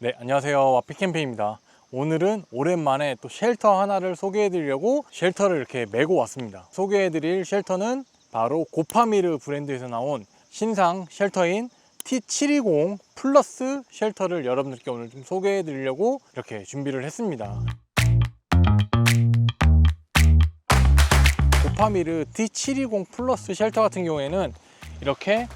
네, 안녕하세요. 와피캠페입니다. 오늘은 오랜만에 또 쉘터 하나를 소개해 드리려고 쉘터를 이렇게 메고 왔습니다. 소개해 드릴 쉘터는 바로 고파미르 브랜드에서 나온 신상 쉘터인 T720 플러스 쉘터를 여러분들께 오늘 좀 소개해 드리려고 이렇게 준비를 했습니다. 고파미르 T720 플러스 쉘터 같은 경우에는 이렇게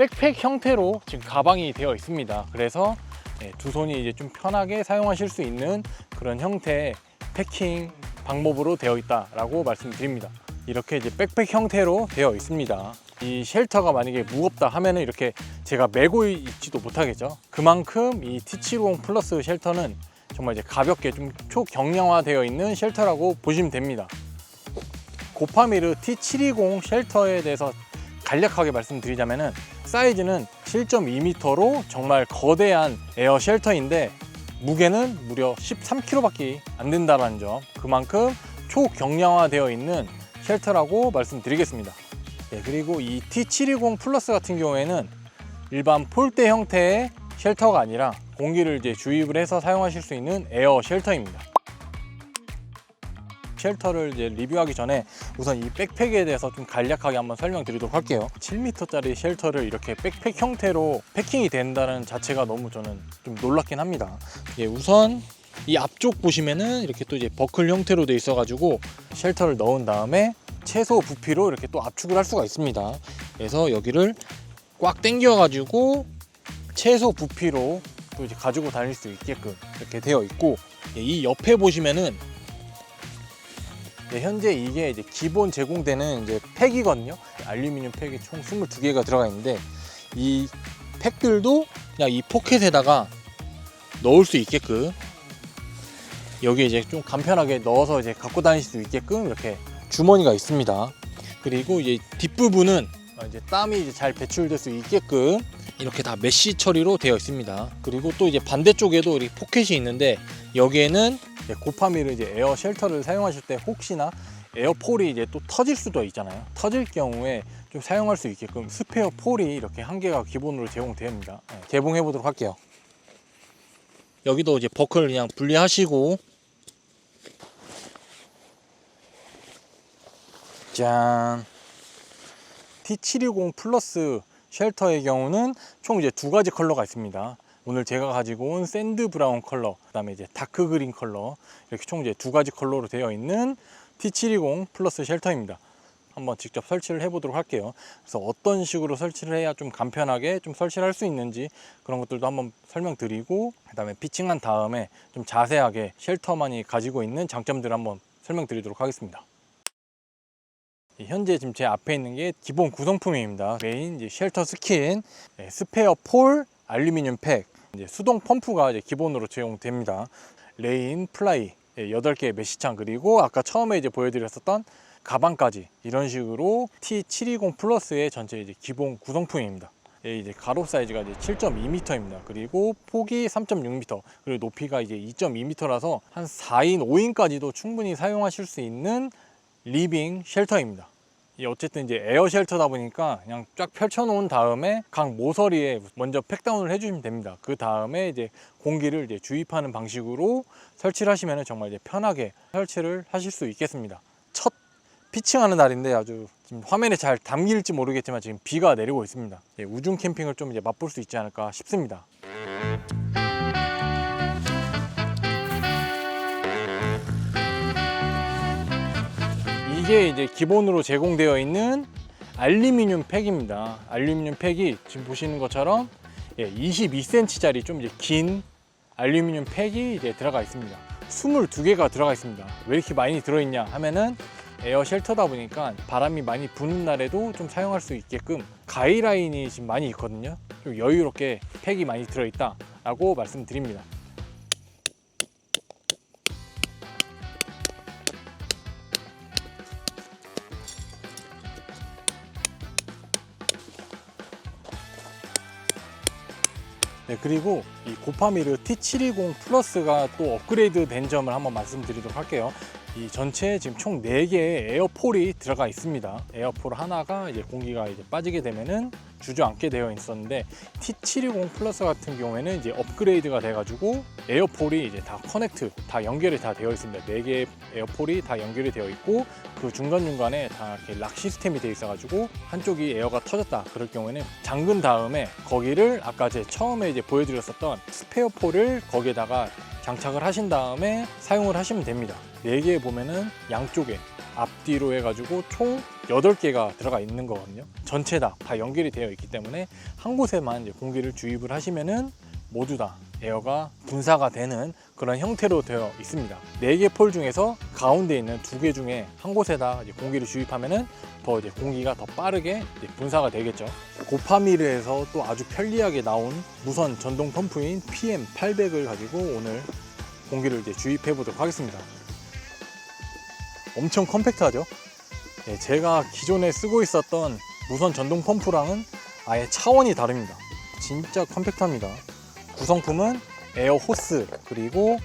백팩 형태로 지금 가방이 되어 있습니다. 그래서 네, 두 손이 이제 좀 편하게 사용하실 수 있는 그런 형태의 패킹 방법으로 되어 있다라고 말씀드립니다. 이렇게 이제 백팩 형태로 되어 있습니다. 이 쉘터가 만약에 무겁다 하면은 이렇게 제가 메고 있지도 못하겠죠. 그만큼 이 T750 플러스 쉘터는 정말 이제 가볍게 좀 초경량화되어 있는 쉘터라고 보시면 됩니다. 고파미르 T720 쉘터에 대해서 간략하게 말씀드리자면은 사이즈는 7.2m로 정말 거대한 에어 쉘터인데 무게는 무려 13kg밖에 안 된다는 점. 그만큼 초경량화되어 있는 쉘터라고 말씀드리겠습니다. 네, 그리고 이 T720 플러스 같은 경우에는 일반 폴대 형태의 쉘터가 아니라 공기를 이제 주입을 해서 사용하실 수 있는 에어 쉘터입니다 쉘터를 이제 리뷰하기 전에 우선 이 백팩에 대해서 좀 간략하게 한번 설명드리도록 할게요. 7m짜리 쉘터를 이렇게 백팩 형태로 패킹이 된다는 자체가 너무 저는 좀 놀랍긴 합니다. 예, 우선 이 앞쪽 보시면은 이렇게 또 이제 버클 형태로 돼 있어 가지고 쉘터를 넣은 다음에 최소 부피로 이렇게 또 압축을 할 수가 있습니다. 그래서 여기를 꽉 당겨 가지고 최소 부피로 또 이제 가지고 다닐 수 있게끔 이렇게 되어 있고 예, 이 옆에 보시면은 네, 현재 이게 이제 기본 제공되는 이제 팩이거든요. 알루미늄 팩이 총 22개가 들어가 있는데 이 팩들도 그냥 이 포켓에다가 넣을 수 있게끔 여기 이제 좀 간편하게 넣어서 이제 갖고 다닐 수 있게끔 이렇게 주머니가 있습니다. 그리고 이제 뒷부분은 이제 땀이 이제 잘 배출될 수 있게끔 이렇게 다 메쉬 처리로 되어 있습니다. 그리고 또 이제 반대쪽에도 이렇게 포켓이 있는데 여기에는 고파미를 이제 에어 쉘터를 사용하실 때 혹시나 에어폴이 이제 또 터질 수도 있잖아요. 터질 경우에 좀 사용할 수 있게끔 스페어 폴이 이렇게 한 개가 기본으로 제공됩니다. 네, 개봉해 보도록 할게요. 여기도 이제 버클 그냥 분리하시고 짠 T720 플러스 쉘터의 경우는 총 이제 두 가지 컬러가 있습니다. 오늘 제가 가지고 온 샌드 브라운 컬러, 그다음에 이제 다크 그린 컬러 이렇게 총 이제 두 가지 컬러로 되어 있는 T720 플러스 쉘터입니다. 한번 직접 설치를 해보도록 할게요. 그래서 어떤 식으로 설치를 해야 좀 간편하게 좀 설치를 할 수 있는지 그런 것들도 한번 설명드리고 그다음에 피칭한 다음에 좀 자세하게 쉘터만이 가지고 있는 장점들을 한번 설명드리도록 하겠습니다. 이 현재 지금 제 앞에 있는 게 기본 구성품입니다. 메인 이제 쉘터 스킨, 네, 스페어 폴, 알루미늄 팩, 이제 수동 펌프가 이제 기본으로 제공됩니다. 레인, 플라이, 예, 8개의 메시창 그리고 아까 처음에 이제 보여드렸었던 가방까지 이런 식으로 T720 플러스의 전체 이제 기본 구성품입니다. 예, 이제 가로 사이즈가 이제 7.2m입니다. 그리고 폭이 3.6m, 그리고 높이가 이제 2.2m라서 한 4인, 5인까지도 충분히 사용하실 수 있는 리빙 쉘터입니다. 이 어쨌든 이제 에어 쉘터다 보니까 그냥 쫙 펼쳐 놓은 다음에 각 모서리에 먼저 팩다운을 해주시면 됩니다. 그 다음에 이제 공기를 이제 주입하는 방식으로 설치를 하시면 정말 이제 편하게 설치를 하실 수 있겠습니다. 첫 피칭하는 날인데 아주 지금 화면에 잘 담길지 모르겠지만 지금 비가 내리고 있습니다. 예, 우중 캠핑을 좀 이제 맛볼 수 있지 않을까 싶습니다. 이게 이제 기본으로 제공되어 있는 알루미늄 팩입니다. 알루미늄 팩이 지금 보시는 것처럼 22cm짜리 좀 이제 긴 알루미늄 팩이 이제 들어가 있습니다. 22개가 들어가 있습니다. 왜 이렇게 많이 들어있냐 하면은 에어 쉘터다 보니까 바람이 많이 부는 날에도 좀 사용할 수 있게끔 가이라인이 지금 많이 있거든요. 좀 여유롭게 팩이 많이 들어있다라고 말씀드립니다. 네, 그리고 이 고파미르 T720 플러스가 또 업그레이드 된 점을 한번 말씀드리도록 할게요. 이 전체에 지금 총 4개의 에어폴이 들어가 있습니다. 에어폴 하나가 이제 공기가 이제 빠지게 되면은 주저앉게 되어 있었는데 T720 플러스 같은 경우에는 이제 업그레이드가 돼가지고 에어폴이 이제 다 커넥트, 다 연결이 다 되어 있습니다. 네 개의 에어폴이 다 연결이 되어 있고 그 중간 중간에 다 이렇게 락 시스템이 되어 있어가지고 한쪽이 에어가 터졌다 그럴 경우에는 잠근 다음에 거기를 아까 제 처음에 이제 보여드렸었던 스페어 폴을 거기에다가 장착을 하신 다음에 사용을 하시면 됩니다. 네개 보면은 양쪽에 앞뒤로 해가지고 총 8개가 들어가 있는 거거든요. 전체 다, 다 연결이 되어 있기 때문에 한 곳에만 이제 공기를 주입을 하시면은 모두 다 에어가 분사가 되는 그런 형태로 되어 있습니다. 4개 폴 중에서 가운데 있는 두 개 중에 한 곳에다 공기를 주입하면은 더 이제 공기가 더 빠르게 분사가 되겠죠. 고파미르에서 또 아주 편리하게 나온 무선 전동 펌프인 PM800을 가지고 오늘 공기를 이제 주입해 보도록 하겠습니다. 엄청 컴팩트하죠? 예, 제가 기존에 쓰고 있었던 무선 전동 펌프랑은 아예 차원이 다릅니다. 진짜 컴팩트합니다. 구성품은 에어 호스 그리고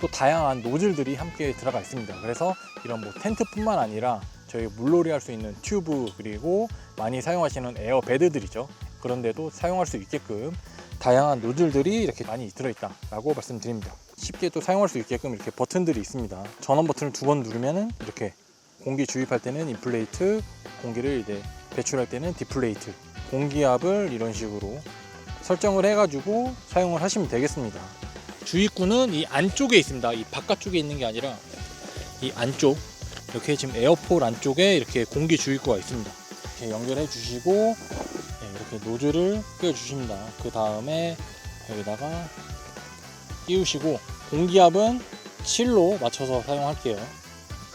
또 다양한 노즐들이 함께 들어가 있습니다. 그래서 이런 뭐 텐트뿐만 아니라 저희 물놀이 할 수 있는 튜브 그리고 많이 사용하시는 에어 베드들이죠. 그런데도 사용할 수 있게끔 다양한 노즐들이 이렇게 많이 들어있다 라고 말씀드립니다. 쉽게 또 사용할 수 있게끔 이렇게 버튼들이 있습니다. 전원 버튼을 두 번 누르면은 이렇게 공기 주입할 때는 인플레이트, 공기를 이제 배출할 때는 디플레이트, 공기압을 이런 식으로 설정을 해가지고 사용을 하시면 되겠습니다. 주입구는 이 안쪽에 있습니다. 이 바깥쪽에 있는 게 아니라 이 안쪽 이렇게 지금 에어폴 안쪽에 이렇게 공기 주입구가 있습니다. 이렇게 연결해 주시고 네, 이렇게 노즐을 껴 주십니다. 그 다음에 여기다가 끼우시고 공기압은 7로 맞춰서 사용할게요.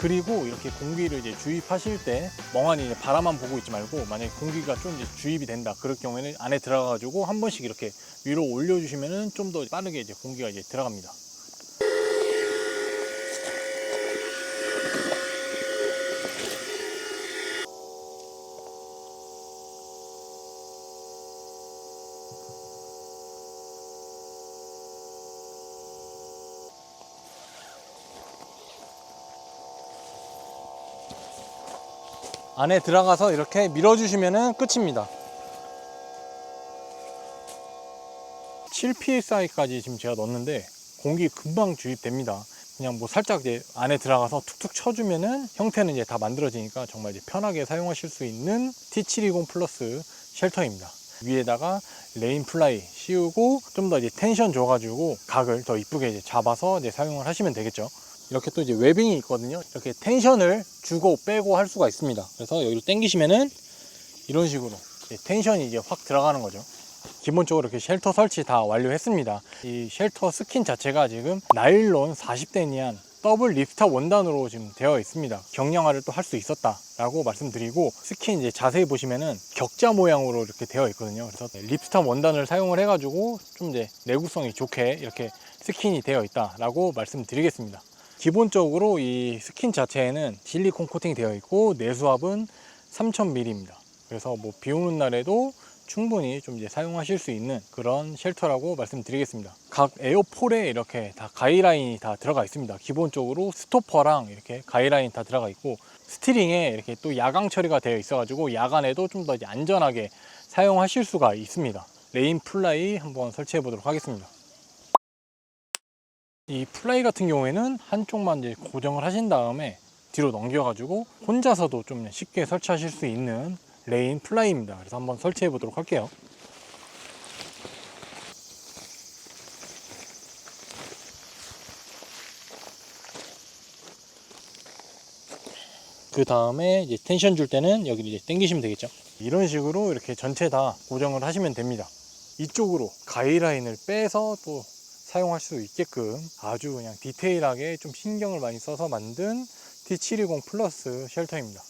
그리고 이렇게 공기를 이제 주입하실 때 멍하니 이제 바라만 보고 있지 말고 만약에 공기가 좀 이제 주입이 된다 그럴 경우에는 안에 들어가가지고 한 번씩 이렇게 위로 올려주시면은 좀 더 빠르게 이제 공기가 이제 들어갑니다. 안에 들어가서 이렇게 밀어주시면 끝입니다. 7psi까지 지금 제가 넣었는데 공기 금방 주입됩니다. 그냥 뭐 살짝 이제 안에 들어가서 툭툭 쳐주면은 형태는 이제 다 만들어지니까 정말 이제 편하게 사용하실 수 있는 T720 플러스 쉘터입니다. 위에다가 레인 플라이 씌우고 좀 더 이제 텐션 줘가지고 각을 더 이쁘게 이제 잡아서 이제 사용을 하시면 되겠죠. 이렇게 또 이제 웨빙이 있거든요. 이렇게 텐션을 주고 빼고 할 수가 있습니다. 그래서 여기로 당기시면은 이런 식으로 이제 텐션이 이제 확 들어가는 거죠. 기본적으로 이렇게 쉘터 설치 다 완료했습니다. 이 쉘터 스킨 자체가 지금 나일론 40대 니안 더블 리프터 원단으로 지금 되어 있습니다. 경량화를 또 할 수 있었다 라고 말씀드리고 스킨 이제 자세히 보시면은 격자 모양으로 이렇게 되어 있거든요. 그래서 립스탑 원단을 사용을 해가지고 좀 이제 내구성이 좋게 이렇게 스킨이 되어 있다 라고 말씀드리겠습니다. 기본적으로 이 스킨 자체에는 실리콘 코팅 되어 있고 내수압은 3000ml입니다. 그래서 뭐 비 오는 날에도 충분히 좀 이제 사용하실 수 있는 그런 쉘터라고 말씀드리겠습니다. 각 에어폴에 이렇게 다 가이라인이 다 들어가 있습니다. 기본적으로 스토퍼랑 이렇게 가이라인 다 들어가 있고 스티링에 이렇게 또 야광 처리가 되어 있어가지고 야간에도 좀 더 안전하게 사용하실 수가 있습니다. 레인 플라이 한번 설치해 보도록 하겠습니다. 이 플라이 같은 경우에는 한쪽만 이제 고정을 하신 다음에 뒤로 넘겨가지고 혼자서도 좀 쉽게 설치하실 수 있는 레인 플라이입니다. 그래서 한번 설치해 보도록 할게요. 그 다음에 이제 텐션 줄 때는 여기를 이제 당기시면 되겠죠. 이런 식으로 이렇게 전체 다 고정을 하시면 됩니다. 이쪽으로 가이라인을 빼서 또 사용할 수 있게끔 아주 그냥 디테일하게 좀 신경을 많이 써서 만든 T720 플러스 쉘터입니다.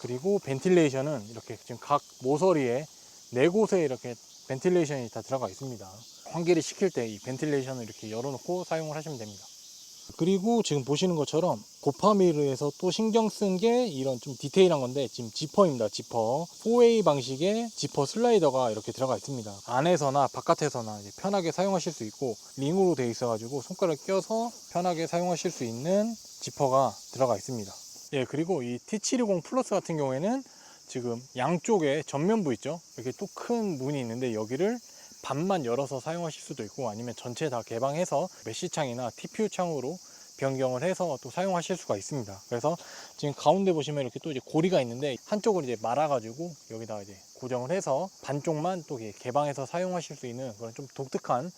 그리고 벤틸레이션은 이렇게 지금 각 모서리에 네 곳에 이렇게 벤틸레이션이 다 들어가 있습니다. 환기를 시킬 때 이 벤틸레이션을 이렇게 열어놓고 사용을 하시면 됩니다. 그리고 지금 보시는 것처럼 고파미르에서 또 신경 쓴 게 이런 좀 디테일한 건데 지금 지퍼입니다. 지퍼 4웨이 방식의 지퍼 슬라이더가 이렇게 들어가 있습니다. 안에서나 바깥에서나 편하게 사용하실 수 있고 링으로 되어 있어 가지고 손가락 껴서 편하게 사용하실 수 있는 지퍼가 들어가 있습니다. 예, 그리고 이 T720 플러스 같은 경우에는 지금 양쪽에 전면부 있죠? 이렇게 또 큰 문이 있는데 여기를 반만 열어서 사용하실 수도 있고 아니면 전체 다 개방해서 메시 창이나 TPU 창으로 변경을 해서 또 사용하실 수가 있습니다. 그래서 지금 가운데 보시면 이렇게 또 이제 고리가 있는데 한쪽을 이제 말아가지고 여기다가 이제 고정을 해서 반쪽만 또 개방해서 사용하실 수 있는 그런 좀 독특한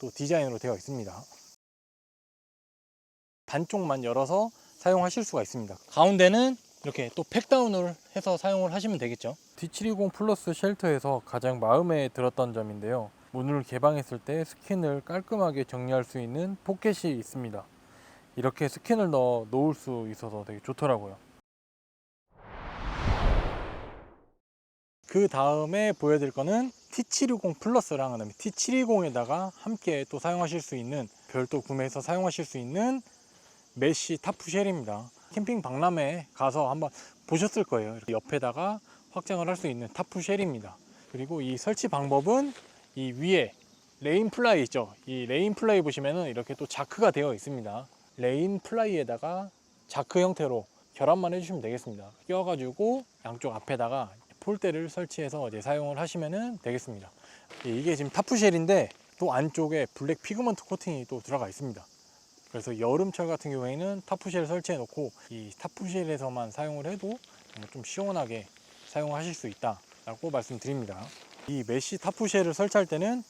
또 디자인으로 되어 있습니다. 반쪽만 열어서 사용하실 수가 있습니다. 가운데는 이렇게 또 팩다운을 해서 사용을 하시면 되겠죠. D720 플러스 쉘터에서 가장 마음에 들었던 점인데요. 문을 개방했을 때 스킨을 깔끔하게 정리할 수 있는 포켓이 있습니다. 이렇게 스킨을 넣어 놓을 수 있어서 되게 좋더라고요. 그 다음에 보여드릴 거는 T720 플러스랑 그다음에 T720에다가 함께 또 사용하실 수 있는 별도 구매해서 사용하실 수 있는 메쉬 타프쉘입니다. 캠핑 박람회 가서 한번 보셨을 거예요. 옆에다가 확장을 할 수 있는 타프 쉘입니다. 그리고 이 설치 방법은 이 위에 레인 플라이 있죠. 이 레인 플라이 보시면은 이렇게 또 자크가 되어 있습니다. 레인 플라이에다가 자크 형태로 결합만 해주시면 되겠습니다. 끼워가지고 양쪽 앞에다가 폴대를 설치해서 이제 사용을 하시면 되겠습니다. 예, 이게 지금 타프쉘인데 또 안쪽에 블랙 피그먼트 코팅이 또 들어가 있습니다. 그래서 여름철 같은 경우에는 타프쉘 설치해 놓고 이 타프쉘에서만 사용을 해도 좀 시원하게 사용하실 수 있다라고 말씀드립니다. 이 메쉬 타프쉘을 설치할 때는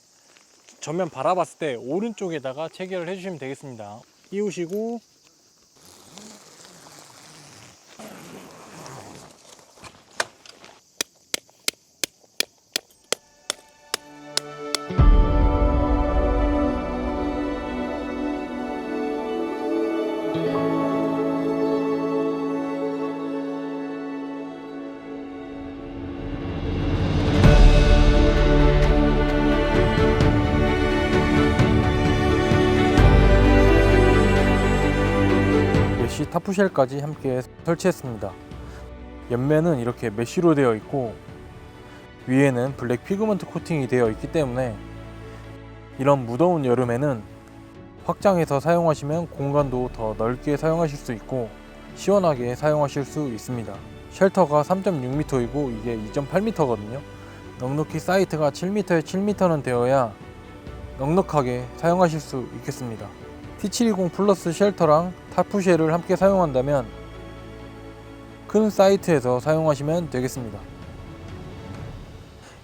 전면 바라봤을 때 오른쪽에다가 체결을 해주시면 되겠습니다. 끼우시고 타프쉘까지 함께 설치했습니다. 옆면은 이렇게 메쉬로 되어 있고 위에는 블랙 피그먼트 코팅이 되어 있기 때문에 이런 무더운 여름에는 확장해서 사용하시면 공간도 더 넓게 사용하실 수 있고 시원하게 사용하실 수 있습니다. 쉘터가 3.6m이고 이게 2.8m거든요. 넉넉히 사이트가 7m에 7m는 되어야 넉넉하게 사용하실 수 있겠습니다. T720 플러스 쉘터랑 타프쉘을 함께 사용한다면 큰 사이트에서 사용하시면 되겠습니다.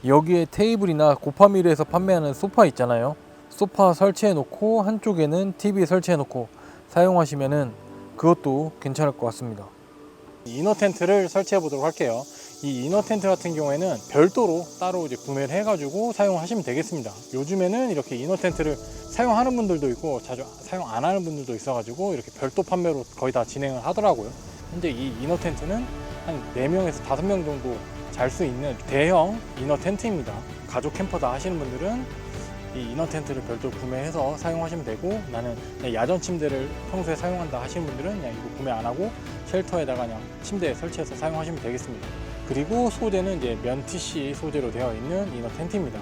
여기에 테이블이나 고파밀에서 판매하는 소파 있잖아요. 소파 설치해 놓고 한쪽에는 TV 설치해 놓고 사용하시면은 그것도 괜찮을 것 같습니다. 이너 텐트를 설치해 보도록 할게요. 이 이너 텐트 같은 경우에는 별도로 따로 이제 구매를 해가지고 사용하시면 되겠습니다. 요즘에는 이렇게 이너 텐트를 사용하는 분들도 있고 자주 사용 안 하는 분들도 있어가지고 이렇게 별도 판매로 거의 다 진행을 하더라고요. 현재 이 이너 텐트는 한 4명에서 5명 정도 잘 수 있는 대형 이너 텐트입니다. 가족 캠퍼다 하시는 분들은 이 이너 텐트를 별도로 구매해서 사용하시면 되고 나는 야전 침대를 평소에 사용한다 하시는 분들은 그냥 이거 구매 안 하고 쉘터에다가 그냥 침대에 설치해서 사용하시면 되겠습니다. 그리고 소재는 이제 면 TC 소재로 되어 있는 이너 텐트입니다.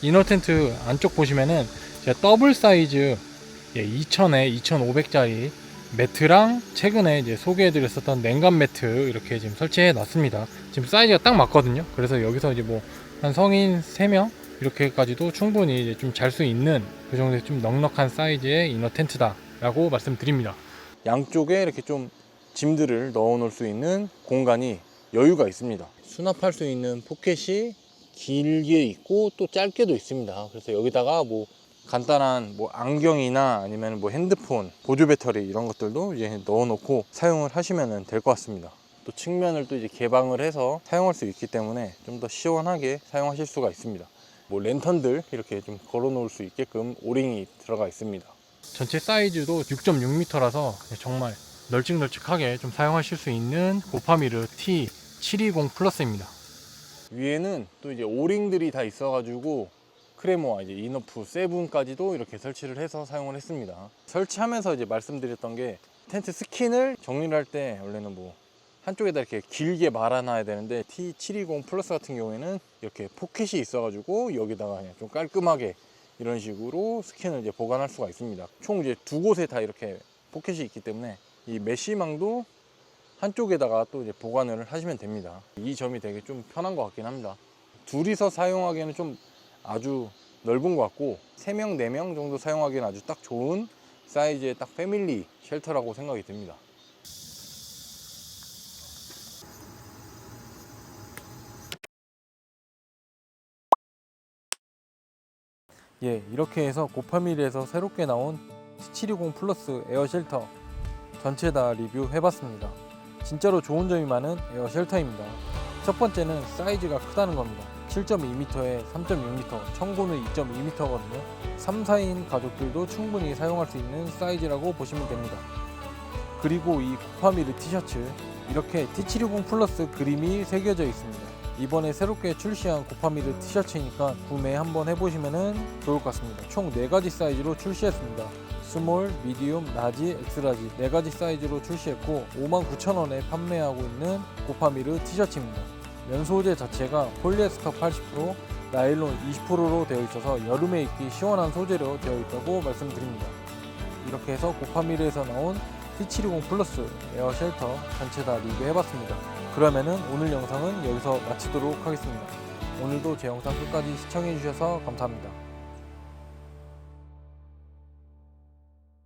이너 텐트 안쪽 보시면은 제가 더블 사이즈 2000에 2500짜리 매트랑 최근에 이제 소개해드렸었던 냉감 매트 이렇게 지금 설치해 놨습니다. 지금 사이즈가 딱 맞거든요. 그래서 여기서 이제 뭐 한 성인 3명 이렇게까지도 충분히 이제 좀 잘 수 있는 그 정도의 좀 넉넉한 사이즈의 이너 텐트다라고 말씀드립니다. 양쪽에 이렇게 좀 짐들을 넣어 놓을 수 있는 공간이 여유가 있습니다. 수납할 수 있는 포켓이 길게 있고 또 짧게도 있습니다. 그래서 여기다가 뭐 간단한 뭐 안경이나 아니면 뭐 핸드폰, 보조 배터리 이런 것들도 이제 넣어 놓고 사용을 하시면 될 것 같습니다. 또 측면을 또 이제 개방을 해서 사용할 수 있기 때문에 좀 더 시원하게 사용하실 수가 있습니다. 뭐 랜턴들 이렇게 좀 걸어 놓을 수 있게끔 오링이 들어가 있습니다. 전체 사이즈도 6.6m라서 정말 널찍널찍하게 좀 사용하실 수 있는 고파미르 T720 플러스입니다. 위에는 또 이제 오링들이 다 있어가지고 크레모와 이제 이너프 세븐까지도 이렇게 설치를 해서 사용을 했습니다. 설치하면서 이제 말씀드렸던 게 텐트 스킨을 정리를 할 때 원래는 뭐 한쪽에다 이렇게 길게 말아놔야 되는데 T720 플러스 같은 경우에는 이렇게 포켓이 있어가지고 여기다가 그냥 좀 깔끔하게 이런 식으로 스킨을 이제 보관할 수가 있습니다. 총 이제 두 곳에 다 이렇게 포켓이 있기 때문에 이 메쉬망도 한쪽에다가 또 이제 보관을 하시면 됩니다. 이 점이 되게 좀 편한 것 같긴 합니다. 둘이서 사용하기에는 좀 아주 넓은 것 같고 3명, 4명 정도 사용하기에는 아주 딱 좋은 사이즈의 딱 패밀리 쉘터라고 생각이 듭니다. 예, 이렇게 해서 고파밀에서 새롭게 나온 T720 플러스 에어 쉘터 전체 다 리뷰해봤습니다. 진짜로 좋은 점이 많은 에어 쉘터입니다. 첫 번째는 사이즈가 크다는 겁니다. 7.2m에 3.6m, 청고는 2.2m거든요. 3, 4인 가족들도 충분히 사용할 수 있는 사이즈라고 보시면 됩니다. 그리고 이 고파미르 티셔츠 이렇게 T720 플러스 그림이 새겨져 있습니다. 이번에 새롭게 출시한 고파미르 티셔츠니까 구매 한번 해보시면 좋을 것 같습니다. 총 4가지 사이즈로 출시했습니다. 스몰, 미디움, 라지, 엑스라지 4가지 사이즈로 출시했고 59,000원에 판매하고 있는 고파미르 티셔츠입니다. 면 소재 자체가 폴리에스터 80%, 나일론 20%로 되어 있어서 여름에 입기 시원한 소재로 되어 있다고 말씀드립니다. 이렇게 해서 고파미르에서 나온 T720 플러스 에어 쉘터 전체 다 리뷰해봤습니다. 그러면은 오늘 영상은 여기서 마치도록 하겠습니다. 오늘도 제 영상 끝까지 시청해주셔서 감사합니다.